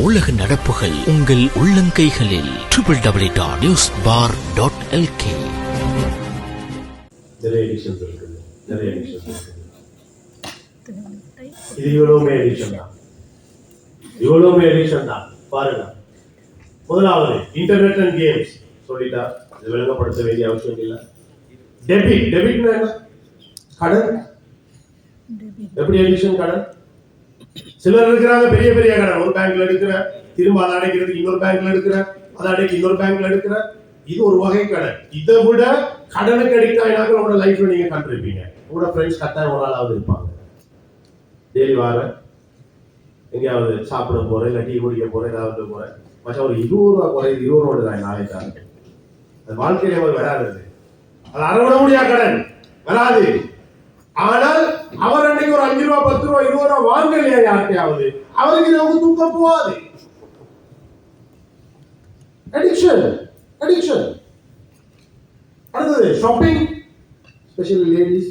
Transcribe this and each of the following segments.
உலக நடப்புகள் உங்கள் உள்ளங்கைகளில். Triple W dot news bar dot LK நிறைய எடிஷன்ஸ் இருக்குது நிறைய எடிஷன்ஸ் இருக்குது இது இவ்வளவுமே எடிஷன் தான். இவ்வளவுமே எடிஷன் தான். பாருங்க. முதலாவது இன்டர்நெட் அண்ட் கேம்ஸ் சொல்லிட்டா இது விளங்கப்படுத்த வேண்டிய அவசியம் இல்லை. டெபிட் டெபிட்னா கடன்? எப்படி எடிஷன் கடன்? சிலர் இருக்கிறாங்க பெரிய பெரிய கடன் ஒரு பேங்க்ல எடுக்கிற திரும்ப அதை அடைக்கிறதுக்கு இன்னொரு பேங்க்ல எடுக்கிற அதை அடைக்க இன்னொரு பேங்க்ல எடுக்கிற. இது ஒரு வகை கடன் இதை விட கடனுக்கு அடிக்ட் ஆயினாக்க உங்களோட லைஃப்ல நீங்க கண்டிருப்பீங்க. உங்களோட ஃப்ரெண்ட்ஸ் கட்டாயம் ஒரு நாளாவது இருப்பாங்க. டெய்லி வார எங்கேயாவது சாப்பிட போறேன் இல்லை டீ குடிக்க போறேன் ஏதாவது போறேன். மச்சா ஒரு இருபது ரூபா குறையுது இருபது ரூபா தான் நாளைக்கு அது வாழ்க்கையில அவர் வராது. அது. அறவிட முடியாத கடன். வராது. ஆனால் அவர் அன்னைக்கு ஒரு அஞ்சு ரூபா பத்து ரூபா இருபது ரூபா வாங்கலையா யார்கிட்டயாவது. அவருக்கு நமக்கு தூக்கம் போகாது. அடிக்ஷன் அடிக்ஷன் அடுத்தது shopping specially ladies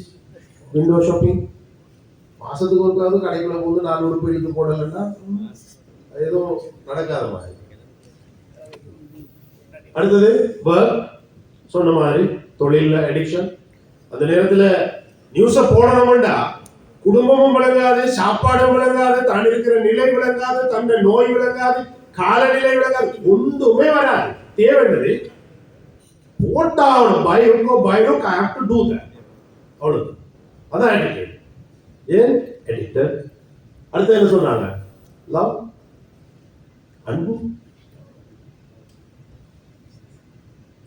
window shopping மாசத்துக்கு ஒருக்காவது கடைக்குள்ள போது நாலு உடுப்பு எடுத்து போடலைன்னா ஏதோ நடக்காத மாதிரி. அடுத்தது ஒர்க் சொன்ன மாதிரி தொழில்ல அடிக்ஷன் அந்த நேரத்துல நியூஸ போடணும்டா குடும்பமும் விளங்காது சாப்பாடும் விளங்காது தான் இருக்கிற நிலை விளங்காது தன்னை நோய் விளங்காது காலநிலை விளங்காது. ஒன்றுமே வராது. தேவைன்றது போட்டாகணும். பயங்கோ பயம் I have to do that அதான் அடிக்டட் ஏன் அடிக்டட் அடுத்து என்ன சொன்னாங்க லவ் அன்பு.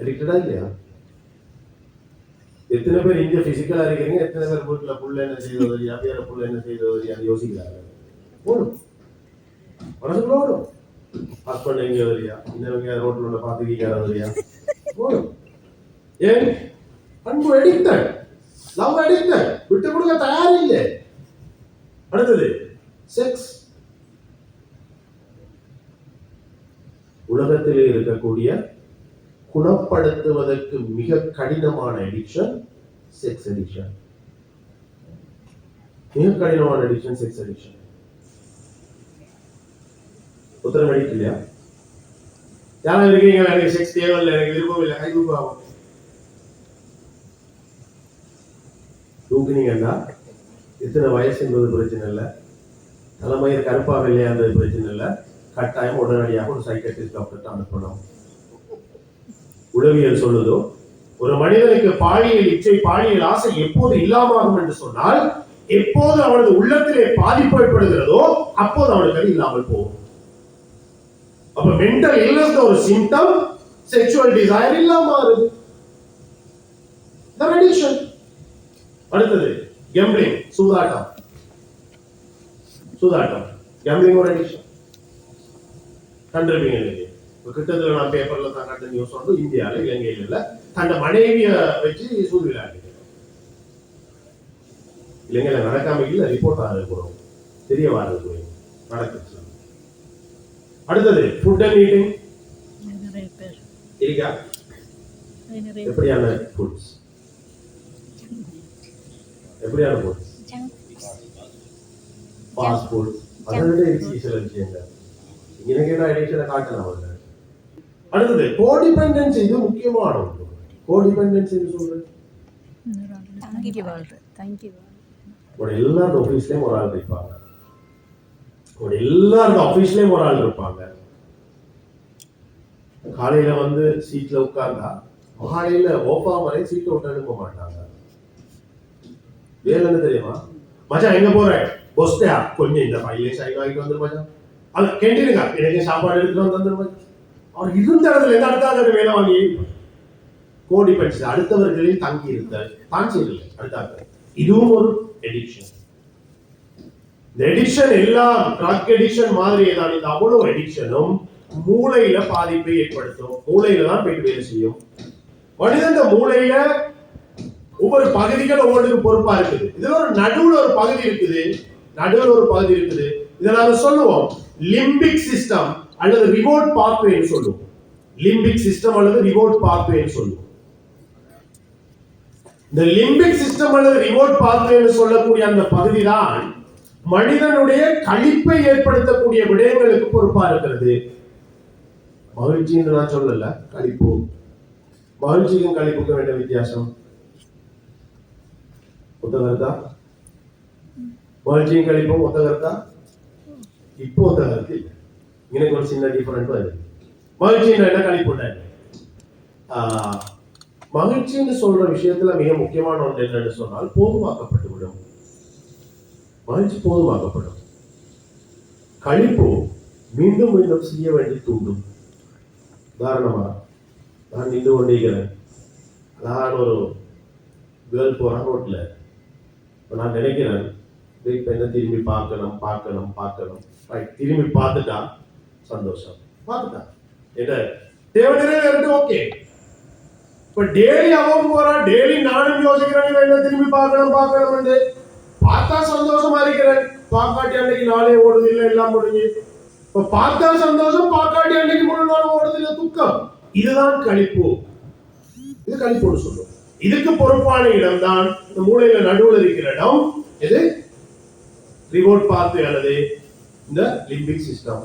அடிக்டடா இல்லையா? எத்தனை பேர் இங்கே பிசிக்கலா இருக்கீங்க எத்தனை பேர் வீட்டில் புள்ள என்ன செய்தது தெரியா புள்ள என்ன செய்தது அது யோசிக்கிறாங்க ஓடும் மனசுக்குள்ள ஓடும் ஹஸ்பண்ட் எங்க வரியா? இன்னவங்க ரோட்ல உள்ள பாத்துக்கிட்டு வரியா? ஓடும் ஏன்? அன்பு அடிக்டட் லவ் அடிக்டட் விட்டு கொடுக்க தயார் இல்லை. அடுத்தது செக்ஸ் உலகத்திலே இருக்கக்கூடிய குணப்படுத்துவதற்கு மிக கடினமான எடிக்ஷன் செக்ஸ் எடிக்ஷன் மிக கடினமான எடிக்ஷன் செக்ஸ் எடிக்ஷன் உத்தரம் இல்லையா யாரும் இருக்கீங்க? எனக்கு செக்ஸ் இல்லை எனக்கு விருப்பம் இல்லை. கை தூக்குவாங்க தூக்குனீங்கன்னா எத்தனை வயசு என்பது பிரச்சனை இல்லை. தலைமையில் கருப்பாக இல்லையான்றது பிரச்சனை இல்லை. கட்டாயம் உடனடியாக ஒரு சைக்கட்ரிஸ்ட் டாக்டர் அனுப்பணும். உளவியல் சொல்லுதோ ஒரு மனிதனுக்கு பாலியல் இச்சை பாலியல் ஆசை எப்போது இல்லாமாகும் என்று சொன்னால் எப்போது அவனது உள்ளத்திலே பாதிப்பு ஏற்படுகிறதோ அப்போது அவனுக்கு அது இல்லாமல் போகும். அப்ப மென்டல் இல்னஸ் ஒரு சிம்டம் செக்ஷுவல் டிசைர் இல்லாம மாறுது அடிஷன் அடுத்தது கெம்பிளிங் சூதாட்டம். சூதாட்டம். கெம்பிளிங் ஒரு அடிஷன் கண்டிருப்பீங்க கிட்டத்தட்ட நான் பேப்பர்ல தான் கண்ட நியூஸ் வந்து இந்தியால இலங்கையில இல்ல. தன் மனைவிய வச்சு சூது விளையாடுங்க இலங்கையில நடக்காம இல்ல ரிப்போர்ட் ஆகுது கூட தெரிய வாரது நடக்குது அடுத்தது ஃபுட் அண்ட் ஈட்டிங் இருக்கா? எப்படியான ஃபுட்ஸ் எப்படியான ஃபுட்ஸ் ஃபாஸ்ட் ஃபுட் அதை விட இருக்கு சில விஷயங்கள் எனக்கு என்ன அடிக்ஷனை காட்டலாம் அவங்க அடுத்தது கோடிபெண்டன்ஸ் இது முக்கியமான ஒன்று. கோடிபெண்டன்ஸ் சொல்றது தங்கி வாழ்ற தங்கி வாழ்ற உங்களோட எல்லாரோட ஆஃபீஸ்லேயும் ஒரு ஆள் இருப்பாங்க. உங்களோட எல்லாரோட ஆஃபீஸ்லேயும் ஒரு ஆள் இருப்பாங்க. காலையில வந்து சீட்ல உட்கார்ந்தா காலையில ஓப்பா வரை சீட்டை விட்டு அனுப்ப மாட்டாங்க. வேலை என்ன தெரியுமா? மச்சான் எங்க போற? பொஸ்தையா கொஞ்சம் இந்த ஃபைலே சைன் வாங்கிட்டு வந்துரு மச்சான். அது கேட்டீங்க எனக்கு சாப்பாடு எடுத்துட்டு வந்து வந்துரு மச்சான். அவர் இருந்த இடத்துல எந்த அடுத்த வேலை கோடி படிச்சு அடுத்தவர்களில் தங்கி இருந்தார் தான் செய்யவில்லை. அடுத்த இதுவும் ஒரு எடிக்ஷன் இந்த எடிக்ஷன் எல்லாம் ட்ரக் எடிக்ஷன் மாதிரி தான் இந்த அவ்வளவு எடிக்ஷனும் மூளையில பாதிப்பை ஏற்படுத்தும். மூளையில தான் போயிட்டு வேலை செய்யும். மனிதன் மூளையில ஒவ்வொரு பகுதிகள் ஒவ்வொன்றுக்கு பொறுப்பா இருக்குது. இதுல ஒரு நடுவுல ஒரு பகுதி இருக்குது. நடுவுல ஒரு பகுதி இருக்குது. இதை நாங்க சொல்லுவோம். லிம்பிக் சிஸ்டம் அல்லது ரிவோர்ட் பாத்வேன்னு சொல்லுவோம். லிம்பிக் சிஸ்டம் அல்லது ரிவோர்ட் பாத்வேன்னு சொல்லுவோம். இந்த லிம்பிக் சிஸ்டம் அல்லது ரிவோர்ட் பாத்வேன்னு சொல்லக்கூடிய அந்த பகுதி தான் மனிதனுடைய கழிப்பை ஏற்படுத்தக்கூடிய விடயங்களுக்கு பொறுப்பா இருக்கிறது. மகிழ்ச்சின்னு நான் சொல்லல கழிப்பு. மகிழ்ச்சிக்கும் கழிப்புக்கும் வேண்ட வித்தியாசம்? ஒத்தகருத்தா மகிழ்ச்சியும் கழிப்பும் ஒத்தகருத்தா இப்போ ஒத்தகருத்து இல்லை எனக்கு ஒரு சின்ன டிஃபரெண்ட் வருது. மகிழ்ச்சி என்ன கழிப்புன்னா ஆஹ், மகிழ்ச்சின்னு சொல்ற விஷயத்துல மிக முக்கியமான ஒன்று என்னன்னு சொன்னால் போதுமாக்கப்பட்டு விடும் மகிழ்ச்சி போதுமாக்கப்படும். கழிப்பு மீண்டும் மீண்டும் செய்ய வேண்டி தூண்டும். உதாரணமா நான் நின்று கொண்டிருக்கிறேன். அழகான ஒரு கேர்ள் போறான் ரோட்ல. இப்போ நான் நினைக்கிறேன் "டேய், இப்ப என்ன திரும்பி பார்க்கணும் பார்க்கணும் பார்க்கணும்? Right, திரும்பி பார்த்துட்டா சந்தோஷம். பார்த்துட்டா. என்ன? தேவை நிறைவேறது ஓகே இப்ப டெய்லி அவன் போறான் டெய்லி நானும் யோசிக்கிறேன் என்ன திரும்பி பார்க்கணும் பார்க்கணும் பார்த்தா சந்தோஷமா இருக்கிறேன். பாக்காட்டி அன்னைக்கு நாளே ஓடுது இல்ல எல்லாம் முடிஞ்சு. இப்ப பார்த்தா சந்தோஷம் பாக்காட்டி அன்னைக்கு முழு நாள் ஓடுது இல்ல துக்கம். இதுதான் கழிப்பு இது கழிப்புன்னு சொல்லும் இதுக்கு பொறுப்பான இடம் தான் இந்த மூளையில நடுவுல இருக்கிற இடம். எது? ரிவோர்ட் பார்த்து அல்லது இந்த லிம்பிக் சிஸ்டம்